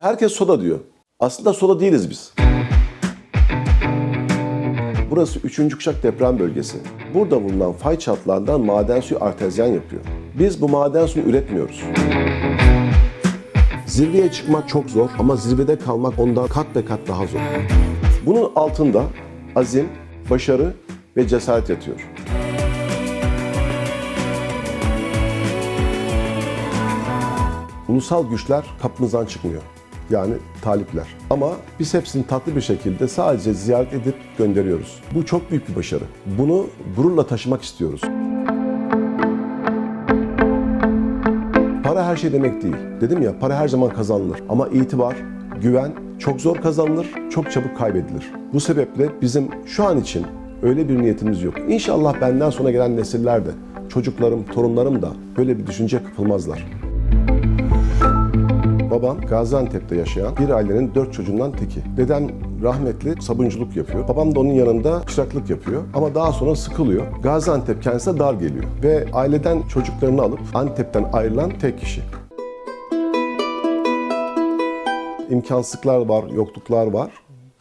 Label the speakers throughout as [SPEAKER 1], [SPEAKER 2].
[SPEAKER 1] Herkes soda diyor. Aslında soda değiliz biz. Burası 3. kuşak deprem bölgesi. Burada bulunan fay çatlarından maden suyu artezyen yapıyor. Biz bu maden suyu üretmiyoruz. Zirveye çıkmak çok zor ama zirvede kalmak ondan kat be kat daha zor. Bunun altında azim, başarı ve cesaret yatıyor. Ulusal güçler kapımızdan çıkmıyor. Yani talipler. Ama biz hepsini tatlı bir şekilde sadece ziyaret edip gönderiyoruz. Bu çok büyük bir başarı. Bunu gururla taşımak istiyoruz. Para her şey demek değil. Dedim ya para her zaman kazanılır. Ama itibar, güven çok zor kazanılır, çok çabuk kaybedilir. Bu sebeple bizim şu an için öyle bir niyetimiz yok. İnşallah benden sonra gelen nesiller de, çocuklarım, torunlarım da böyle bir düşünce kapılmazlar. Babam Gaziantep'te yaşayan bir ailenin dört çocuğundan teki. Dedem rahmetli sabunculuk yapıyor. Babam da onun yanında çıraklık yapıyor. Ama daha sonra sıkılıyor. Gaziantep kendisine dar geliyor. Ve aileden çocuklarını alıp Antep'ten ayrılan tek kişi. İmkansızlıklar var, yokluklar var.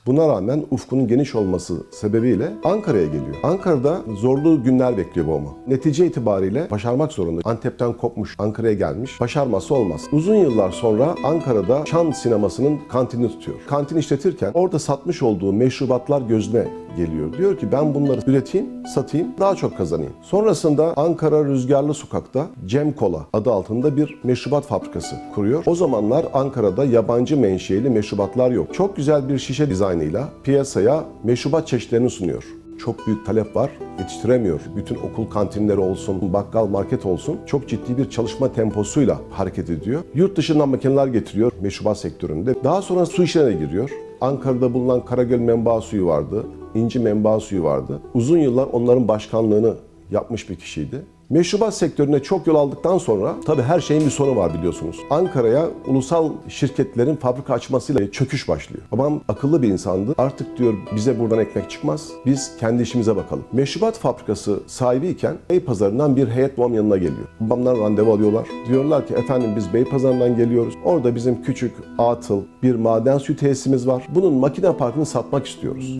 [SPEAKER 1] Buna rağmen ufkunun geniş olması sebebiyle Ankara'ya geliyor. Ankara'da zorlu günler bekliyor babamı. Netice itibariyle başarmak zorunda. Antep'ten kopmuş, Ankara'ya gelmiş. Başarması olmaz. Uzun yıllar sonra Ankara'da Çan sinemasının kantinini tutuyor. Kantin işletirken orada satmış olduğu meşrubatlar gözüne geliyor. Diyor ki ben bunları üreteyim, satayım, daha çok kazanayım. Sonrasında Ankara Rüzgarlı Sokak'ta Cem Kola adı altında bir meşrubat fabrikası kuruyor. O zamanlar Ankara'da yabancı menşeli meşrubatlar yok. Çok güzel bir şişe dizaynıyla piyasaya meşrubat çeşitlerini sunuyor. Çok büyük talep var, yetiştiremiyor. Bütün okul kantinleri olsun, bakkal market olsun çok ciddi bir çalışma temposuyla hareket ediyor. Yurt dışından makineler getiriyor meşrubat sektöründe. Daha sonra su işlerine giriyor. Ankara'da bulunan Karagöl menba suyu vardı, İnci menba suyu vardı. Uzun yıllar onların başkanlığını yapmış bir kişiydi. Meşrubat sektörüne çok yol aldıktan sonra tabii her şeyin bir sonu var biliyorsunuz. Ankara'ya ulusal şirketlerin fabrika açmasıyla çöküş başlıyor. Babam akıllı bir insandı. Artık diyor bize buradan ekmek çıkmaz. Biz kendi işimize bakalım. Meşrubat fabrikası sahibiyken Beypazarı'ndan bir heyet babam yanına geliyor. Babamdan randevu alıyorlar. Diyorlar ki efendim biz Beypazarı'ndan geliyoruz. Orada bizim küçük atıl bir maden suyu tesisimiz var. Bunun makine parkını satmak istiyoruz.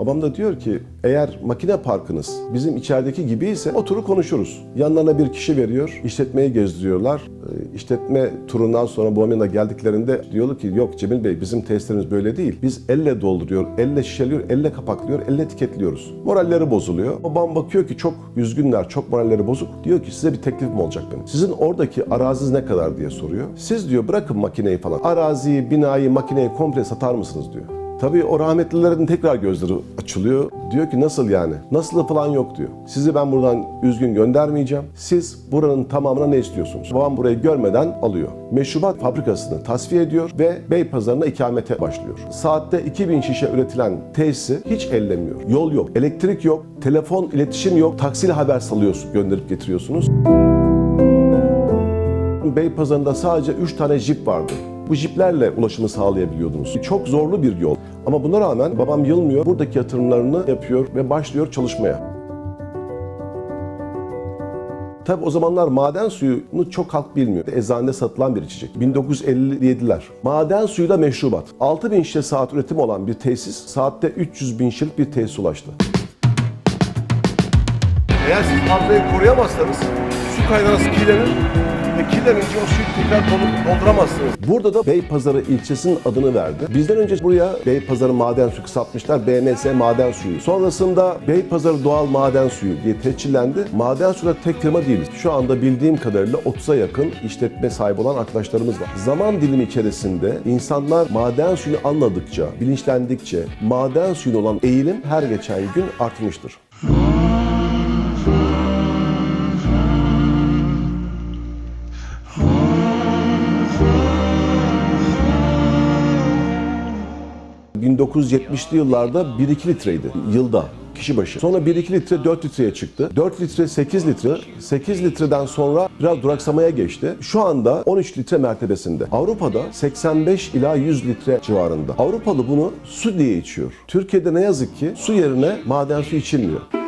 [SPEAKER 1] Babam da diyor ki eğer makine parkınız bizim içerideki gibi ise oturup konuşuruz. Yanlarına bir kişi veriyor, işletmeyi gezdiriyorlar. Ee, İşletme turundan sonra bu yanına geldiklerinde diyorlar ki yok Cemil Bey bizim testlerimiz böyle değil. Biz elle dolduruyor, elle şişeliyor, elle kapaklıyor, elle etiketliyoruz. Moralleri bozuluyor. Babam bakıyor ki çok üzgünler, çok moralleri bozuk. Diyor ki size bir teklifim olacak benim. Sizin oradaki araziniz ne kadar diye soruyor. Siz diyor bırakın makineyi falan. Araziyi, binayı, makineyi komple satar mısınız diyor. Tabii o rahmetlilerin tekrar gözleri açılıyor. Diyor ki nasıl yani? Nasıl falan yok diyor. Sizi ben buradan üzgün göndermeyeceğim. Siz buranın tamamına ne istiyorsunuz? Babam burayı görmeden alıyor. Meşrubat fabrikasını tasfiye ediyor ve Beypazarı'na ikamete başlıyor. Saatte 2000 şişe üretilen tesisi hiç ellemiyor. Yol yok, elektrik yok, telefon iletişim yok. Taksiyle haber salıyorsun, gönderip getiriyorsunuz. Beypazarı'nda sadece 3 tane jip vardı. Bu jiplerle ulaşımı sağlayabiliyordunuz. Çok zorlu bir yol. Ama buna rağmen babam yılmıyor. Buradaki yatırımlarını yapıyor ve başlıyor çalışmaya. Tabi o zamanlar maden suyunu çok halk bilmiyor. Eczanede satılan bir içecek. 1957'ler. Maden suyu da meşrubat. 6000 şişe saat üretim olan bir tesis saatte 300 bin şişelik bir tesis ulaştı. Eğer siz havzayı koruyamazsanız su kaynağı kilenir 2'den önce o suyu tekrar dolduramazsınız. Burada da Beypazarı ilçesinin adını verdi. Bizden önce buraya Beypazarı maden suyu satmışlar. BMS maden suyu. Sonrasında Beypazarı doğal maden suyu diye tescillendi. Maden suyu da tek firma değiliz. Şu anda bildiğim kadarıyla 30'a yakın işletme sahibi olan arkadaşlarımız var. Zaman dilimi içerisinde insanlar maden suyu anladıkça, bilinçlendikçe maden suyuna olan eğilim her geçen gün artmıştır. ...1970'li yıllarda 1-2 litreydi yılda kişi başı. Sonra 1-2 litre 4 litreye çıktı. 4 litre 8 litre. 8 litreden sonra biraz duraksamaya geçti. Şu anda 13 litre mertebesinde. Avrupa'da 85 ila 100 litre civarında. Avrupalı bunu su diye içiyor. Türkiye'de ne yazık ki su yerine maden su içilmiyor.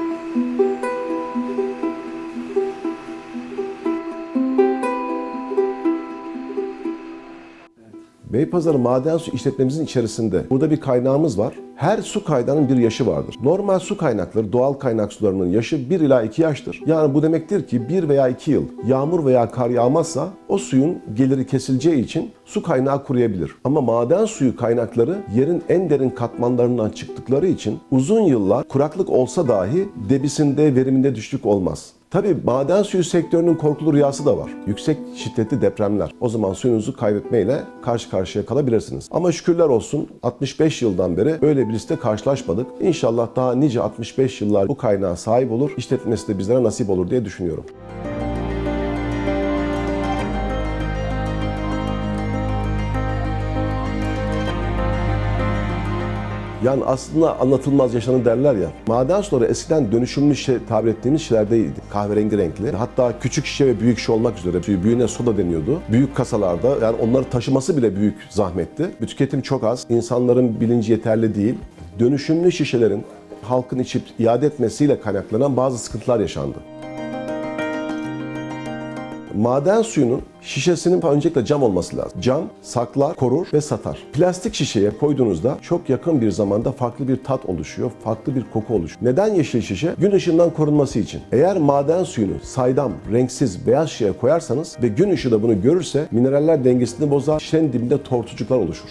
[SPEAKER 1] Beypazarı maden su işletmemizin içerisinde burada bir kaynağımız var. Her su kaynağının bir yaşı vardır. Normal su kaynakları, doğal kaynak sularının yaşı 1 ila 2 yaştır. Yani bu demektir ki 1 veya 2 yıl yağmur veya kar yağmazsa o suyun geliri kesileceği için su kaynağı kuruyabilir. Ama maden suyu kaynakları yerin en derin katmanlarından çıktıkları için uzun yıllar kuraklık olsa dahi debisinde, veriminde düşük olmaz. Tabii maden suyu sektörünün korkulu rüyası da var. Yüksek şiddetli depremler. O zaman suyunuzu kaybetmeyle karşı karşıya kalabilirsiniz. Ama şükürler olsun 65 yıldan beri böyle bir liste karşılaşmadık. İnşallah daha nice 65 yıllar bu kaynağa sahip olur. İşletmesi de bizlere nasip olur diye düşünüyorum. Yani aslında anlatılmaz yaşanır derler ya. Maden suları eskiden dönüşümlü şişe tabir ettiğimiz şişelerdeydi. Kahverengi renkli. Hatta küçük şişe ve büyük şişe olmak üzere büyüğüne soda deniyordu. Büyük kasalarda yani onları taşıması bile büyük zahmetti. Bir tüketim çok az. İnsanların bilinci yeterli değil. Dönüşümlü şişelerin halkın içip iade etmesiyle kaynaklanan bazı sıkıntılar yaşandı. Maden suyunun şişesinin öncelikle cam olması lazım. Cam saklar, korur ve satar. Plastik şişeye koyduğunuzda çok yakın bir zamanda farklı bir tat oluşuyor, farklı bir koku oluşuyor. Neden yeşil şişe? Gün ışığından korunması için. Eğer maden suyunu saydam, renksiz, beyaz şişeye koyarsanız ve gün ışığı da bunu görürse mineraller dengesini bozar, şişenin dibinde tortucuklar oluşur.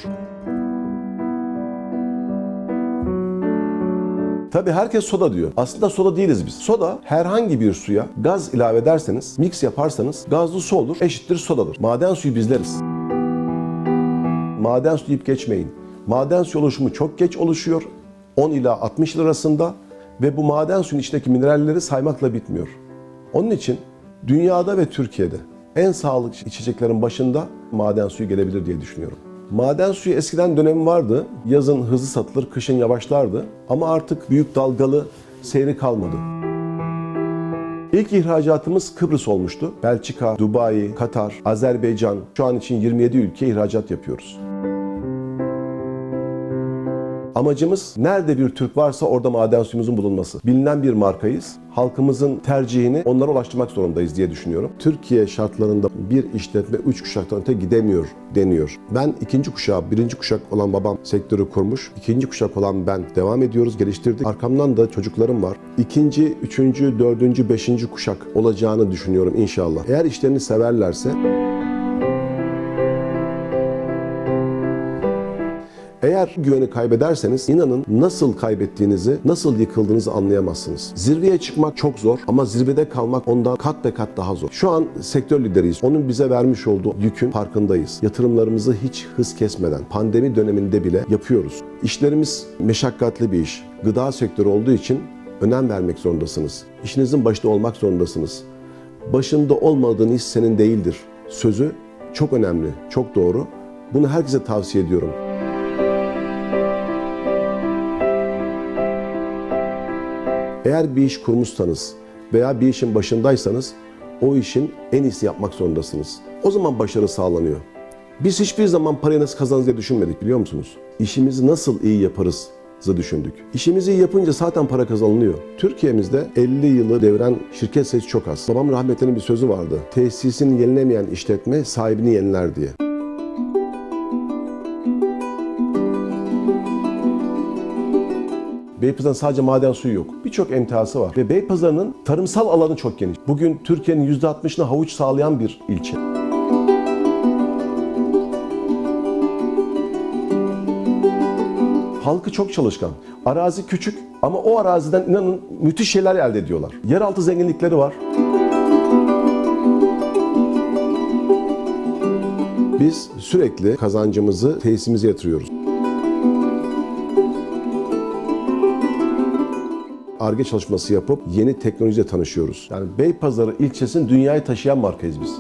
[SPEAKER 1] Tabii herkes soda diyor. Aslında soda değiliz biz. Soda herhangi bir suya gaz ilave ederseniz, mix yaparsanız gazlı su olur, eşittir sodadır. Maden suyu bizleriz. Maden suyu deyip geçmeyin. Maden suyu oluşumu çok geç oluşuyor. 10 ila 60 yıl arasında ve bu maden suyun içindeki mineralleri saymakla bitmiyor. Onun için dünyada ve Türkiye'de en sağlıklı içeceklerin başında maden suyu gelebilir diye düşünüyorum. Maden suyu eskiden dönemi vardı. Yazın hızlı satılır, kışın yavaşlardı. Ama artık büyük dalgalı seyri kalmadı. İlk ihracatımız Kıbrıs olmuştu. Belçika, Dubai, Katar, Azerbaycan. Şu an için 27 ülke ihracat yapıyoruz. Amacımız nerede bir Türk varsa orada maden suyumuzun bulunması. Bilinen bir markayız. Halkımızın tercihini onlara ulaştırmak zorundayız diye düşünüyorum. Türkiye şartlarında bir işletme üç kuşaktan öte gidemiyor deniyor. Ben ikinci kuşağı, birinci kuşak olan babam sektörü kurmuş. ikinci kuşak olan ben devam ediyoruz, geliştirdik. Arkamdan da çocuklarım var. İkinci, üçüncü, dördüncü, beşinci kuşak olacağını düşünüyorum inşallah. Eğer işlerini severlerse Eğer güveni kaybederseniz inanın nasıl kaybettiğinizi, nasıl yıkıldığınızı anlayamazsınız. Zirveye çıkmak çok zor ama zirvede kalmak ondan kat be kat daha zor. Şu an sektör lideriyiz. Onun bize vermiş olduğu yükün farkındayız. Yatırımlarımızı hiç hız kesmeden pandemi döneminde bile yapıyoruz. İşlerimiz meşakkatli bir iş. Gıda sektörü olduğu için önem vermek zorundasınız. İşinizin başında olmak zorundasınız. Başında olmadığın iş senin değildir. Sözü çok önemli, çok doğru. Bunu herkese tavsiye ediyorum. Eğer bir iş kurmuşsanız veya bir işin başındaysanız o işin en iyisini yapmak zorundasınız. O zaman başarı sağlanıyor. Biz hiçbir zaman parayı nasıl kazanırız diye düşünmedik biliyor musunuz? İşimizi nasıl iyi yaparız düşündük. İşimizi iyi yapınca zaten para kazanılıyor. Türkiye'mizde 50 yılı devren şirket sayısı çok az. Babam rahmetinin bir sözü vardı. Tesisini yenilemeyen işletme sahibini yeniler diye. Beypazarı'nın sadece maden suyu yok. Birçok emtiyazı var. Ve Beypazarı'nın tarımsal alanı çok geniş. Bugün Türkiye'nin %60'ını havuç sağlayan bir ilçe. Halkı çok çalışkan. Arazi küçük ama o araziden inanın müthiş şeyler elde ediyorlar. Yeraltı zenginlikleri var. Biz sürekli kazancımızı tesisimize yatırıyoruz. ARGE çalışması yapıp yeni teknolojiyle tanışıyoruz. Yani Beypazarı ilçesini dünyayı taşıyan markayız biz.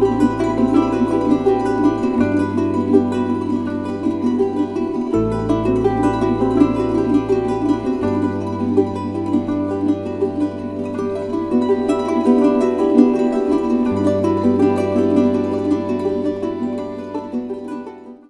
[SPEAKER 1] thank you